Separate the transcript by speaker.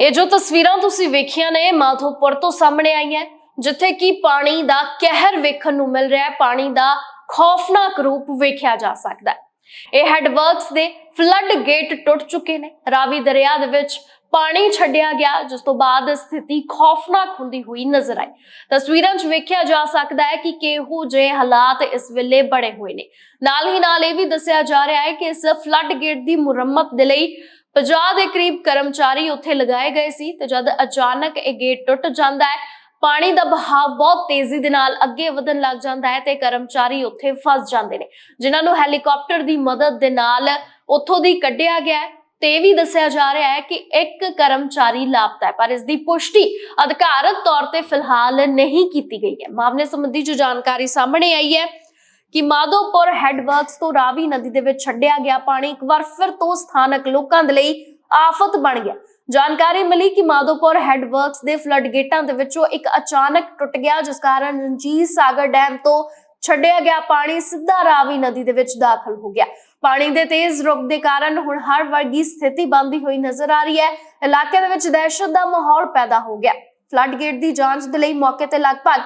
Speaker 1: ਇਹ ਜੋ ਤਸਵੀਰਾਂ ਤੁਸੀਂ ਵੇਖੀਆਂ ਨੇ, ਮਾਧੋਪੁਰ ਤੋਂ ਸਾਹਮਣੇ ਆਈਆਂ ਜਿੱਥੇ ਕਿ ਪਾਣੀ ਦਾ ਕਹਿਰ ਵੇਖਣ ਨੂੰ ਮਿਲ ਰਿਹਾ ਹੈ, ਪਾਣੀ ਦਾ ਖੌਫਨਾਕ ਰੂਪ ਵੇਖਿਆ ਜਾ ਸਕਦਾ ਹੈ। ਇਹ ਹੈਡਵਰਕਸ ਦੇ ਫਲੱਡ ਗੇਟ ਟੁੱਟ ਚੁੱਕੇ ਨੇ। ਰਾਵੀ ਦਰਿਆ ਦੇ ਵਿੱਚ ਪਾਣੀ ਛੱਡਿਆ ਗਿਆ, ਜਿਸ ਤੋਂ ਬਾਅਦ ਸਥਿਤੀ ਖੌਫਨਾਕ ਹੁੰਦੀ ਹੋਈ ਨਜ਼ਰ ਆਈ। ਤਸਵੀਰਾਂ 'ਚ ਵੇਖਿਆ ਜਾ ਸਕਦਾ ਹੈ ਕਿ ਕਿਹੋ ਜਿਹੇ ਹਾਲਾਤ ਇਸ ਵੇਲੇ ਬਣੇ ਹੋਏ ਨੇ। ਨਾਲ ਹੀ ਨਾਲ ਇਹ ਵੀ ਦੱਸਿਆ ਜਾ ਰਿਹਾ ਹੈ ਕਿ ਇਸ ਫਲੱਡ ਗੇਟ ਦੀ ਮੁਰੰਮਤ ਦੇ ਲਈ 50 ਦੇ ਕਰੀਬ ਕਰਮਚਾਰੀ ਉੱਥੇ ਲਗਾਏ ਗਏ ਸੀ ਤੇ ਜਦ ਅਚਾਨਕ ਇਹ ਗੇਟ ਟੁੱਟ ਜਾਂਦਾ ਹੈ, ਪਾਣੀ ਦਾ ਬਹਾਵ ਬਹੁਤ ਤੇਜ਼ੀ ਦੇ ਨਾਲ ਅੱਗੇ ਵਧਣ ਲੱਗ ਜਾਂਦਾ ਹੈ ਤੇ ਕਰਮਚਾਰੀ ਉੱਥੇ ਫਸ ਜਾਂਦੇ ਨੇ। ਜਿਨ੍ਹਾਂ ਨੂੰ ਹੈਲੀਕਾਪਟਰ ਦੀ ਮਦਦ ਦੇ ਨਾਲ ਉੱਥੋਂ ਦੀ ਕੱਢਿਆ ਗਿਆ ਤੇ ਇਹ ਵੀ ਦੱਸਿਆ ਜਾ ਰਿਹਾ ਹੈ ਕਿ ਇੱਕ ਕਰਮਚਾਰੀ ਲਾਪਤਾ ਹੈ, ਪਰ ਇਸ ਦੀ ਪੁਸ਼ਟੀ ਅਧਿਕਾਰਤ ਤੌਰ ਤੇ ਫਿਲਹਾਲ ਨਹੀਂ ਕੀਤੀ ਗਈ ਹੈ। ਮਾਮਲੇ ਸੰਬੰਧੀ ਜੋ ਜਾਣਕਾਰੀ ਸਾਹਮਣੇ ਆਈ ਹੈ ਕਿ ਮਾਧੋਪੁਰ ਹੈਡਵਰਕਸ ਤੋਂ ਰਾਵੀ ਨਦੀ ਦੇ ਵਿੱਚ ਛੱਡਿਆ ਗਿਆ ਪਾਣੀ ਇੱਕ ਵਾਰ ਫਿਰ ਤੋਂ ਸਥਾਨਕ ਲੋਕਾਂ ਦੇ ਲਈ ਆਫਤ ਬਣ ਗਿਆ। ਜਾਣਕਾਰੀ ਮਿਲੀ ਕਿ ਮਾਧੋਪੁਰ ਹੈਡਵਰਕਸ ਦੇ ਫਲੱਡ ਗੇਟਾਂ ਦੇ ਵਿੱਚੋਂ ਇੱਕ ਅਚਾਨਕ ਟੁੱਟ ਗਿਆ, ਜਿਸ ਕਾਰਨ ਰਣਜੀਤ ਸਾਗਰ ਡੈਮ ਤੋਂ ਛੱਡਿਆ ਗਿਆ ਪਾਣੀ ਸਿੱਧਾ ਰਾਵੀ ਨਦੀ ਦੇ ਵਿੱਚ ਦਾਖਲ ਹੋ ਗਿਆ। ਪਾਣੀ ਦੇ ਤੇਜ਼ ਰੁਖ ਦੇ ਕਾਰਨ ਹੁਣ ਹਰ ਵਰਗੀ ਸਥਿਤੀ ਬਣਦੀ ਹੋਈ ਨਜ਼ਰ ਆ ਰਹੀ ਹੈ। ਇਲਾਕੇ ਦੇ ਵਿੱਚ ਦਹਿਸ਼ਤ ਦਾ ਮਾਹੌਲ ਪੈਦਾ ਹੋ ਗਿਆ। ਫਲੱਡ ਗੇਟ ਦੀ ਜਾਂਚ ਦੇ ਲਈ ਮੌਕੇ ਤੇ ਲਗਭਗ